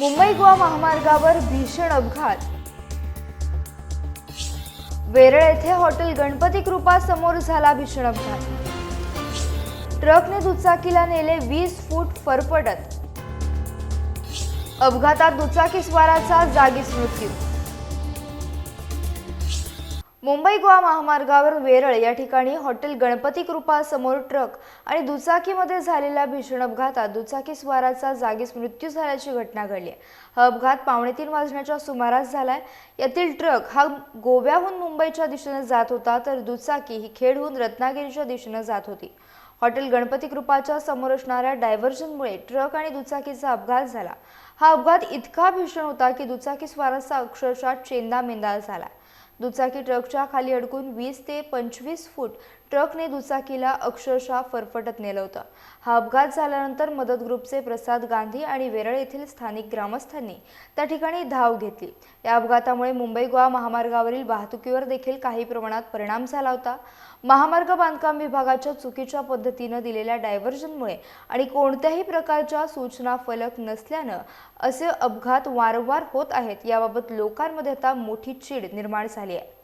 मुंबई गोवा महामार्गावर भीषण अपघात. वेरळ येथे हॉटेल गणपती कृपा समोर झाला भीषण अपघात. ट्रकने दुचाकीला नेले वीस फूट फरफटत. अपघातात दुचाकी स्वाराचा जागीच मृत्यू. मुंबई गोवा महामार्गावर वेरळ या ठिकाणी हॉटेल गणपती कृपा समोर ट्रक आणि दुचाकीमध्ये झालेल्या भीषण अपघातात दुचाकी स्वाराचा जागीच मृत्यू झाल्याची घटना घडली आहे. हा अपघात पावणे तीन वाजण्याच्या सुमारास झालाय. यातील ट्रक हा गोव्याहून मुंबईच्या दिशेने जात होता तर दुचाकी ही खेडहून रत्नागिरीच्या दिशेने जात होती. हॉटेल गणपती कृपाच्या समोर असणाऱ्या डायव्हर्जनमुळे ट्रक आणि दुचाकीचा अपघात झाला. हा अपघात इतका भीषण होता की दुचाकी स्वाराचा अक्षरशः चेंदा मेंदा झाला. दुचाकी ट्रकच्या खाली अडकून वीस ते पंचवीस फूट ट्रकने दुचाकीला अक्षरशः फरफटत नेलं होतं. हा अपघात झाल्यानंतर मदत ग्रुपचे प्रसाद गांधी आणि वेरळ येथील स्थानिक ग्रामस्थांनी त्या ठिकाणी धाव घेतली. या अपघातामुळे मुंबई गोवा महामार्गावरील वाहतुकीवर देखील काही प्रमाणात परिणाम झाला होता. महामार्ग बांधकाम विभागाच्या चुकीच्या पद्धतीनं दिलेल्या डायव्हर्जनमुळे आणि कोणत्याही प्रकारच्या सूचना फलक नसल्यानं असे अपघात वारंवार होत आहेत. याबाबत लोकांमध्ये आता मोठी चीड निर्माण झाली आहे